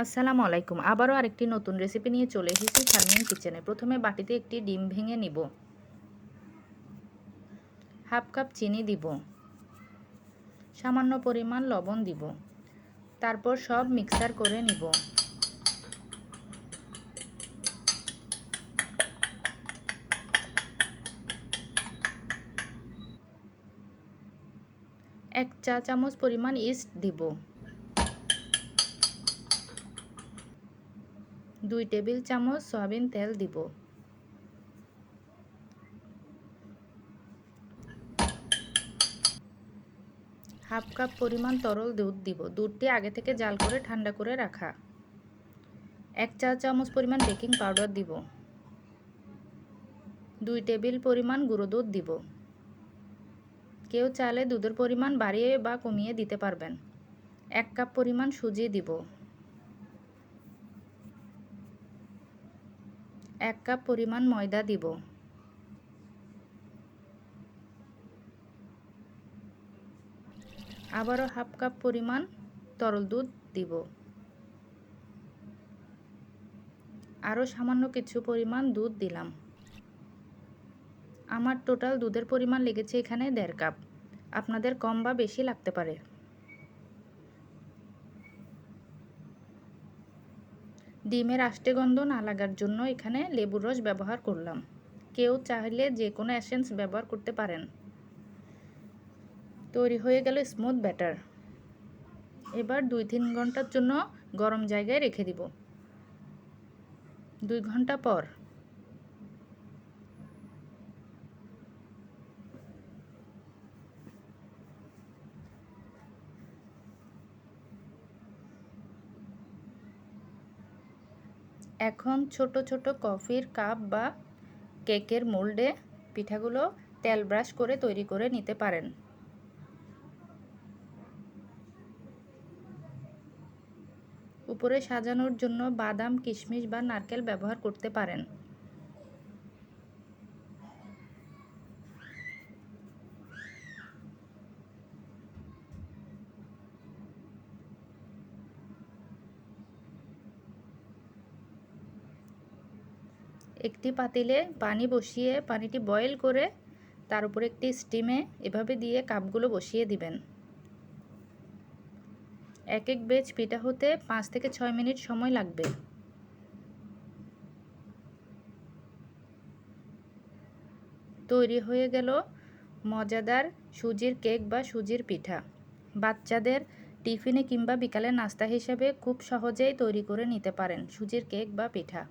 আসসালামু আলাইকুম। আবারও আরেকটি নতুন রেসিপি নিয়ে চলে এসেছি শারমিন কিচেনে প্রথমে বাটিতে একটি ডিম ভেঙে নিব। হাফ কাপ চিনি দিব। সামান্য পরিমাণ লবণ দিব। তারপর সব মিক্সার করে নিব। এক চা চামচ পরিমাণ ইস্ট দিব। দুই টেবিল চামচ সয়াবিন তেল দিব। হাফ কাপ পরিমাণ তরল দুধ দিব। দুধটি আগে থেকে জাল করে ঠান্ডা করে রাখা। এক চা চামচ পরিমাণ বেকিং পাউডার দিব। দুই টেবিল পরিমাণ গুঁড়ো দুধ দিব। কেউ চালে দুধের পরিমাণ বাড়িয়ে বা কমিয়ে দিতে পারবেন। এক কাপ পরিমাণ সুজি দিব। এক কাপ পরিমাণ ময়দা দিব। আবারও হাফ কাপ পরিমাণ তরল দুধ দিব। আরও সামান্য কিছু পরিমাণ দুধ দিলাম। আমার টোটাল দুধের পরিমাণ লেগেছে এখানে দেড় কাপ। আপনাদের কম বা বেশি লাগতে পারে। ডিমের আষ্টে গন্ধ না লাগার জন্য এখানে লেবুর রস ব্যবহার করলাম। কেউ চাইলে যে কোনো অ্যাসেন্স ব্যবহার করতে পারেন। তৈরি হয়ে গেল স্মুথ ব্যাটার। এবার দুই তিন ঘণ্টার জন্য গরম জায়গায় রেখে দিব। দুই ঘণ্টা পর এখন ছোট ছোট কফির কাপ বা কেকের মোল্ডে পিঠাগুলো তেল ব্রাশ করে তৈরি করে নিতে পারেন। উপরে সাজানোর জন্য বাদাম, কিশমিশ বা নারকেল ব্যবহার করতে পারেন। একটি পাতিলে পানি বসিয়ে পানিটি বয়েল করে তার উপরে একটি স্টিমে এভাবে দিয়ে কাপগুলো বসিয়ে দিবেন। এক এক বেচ পিঠা হতে পাঁচ থেকে ছয় মিনিট সময় লাগবে। তৈরি হয়ে গেল মজাদার সুজির কেক বা সুজির পিঠা। বাচ্চাদের টিফিনে কিংবা বিকালে নাস্তা হিসেবে খুব সহজেই তৈরি করে নিতে পারেন সুজির কেক বা পিঠা।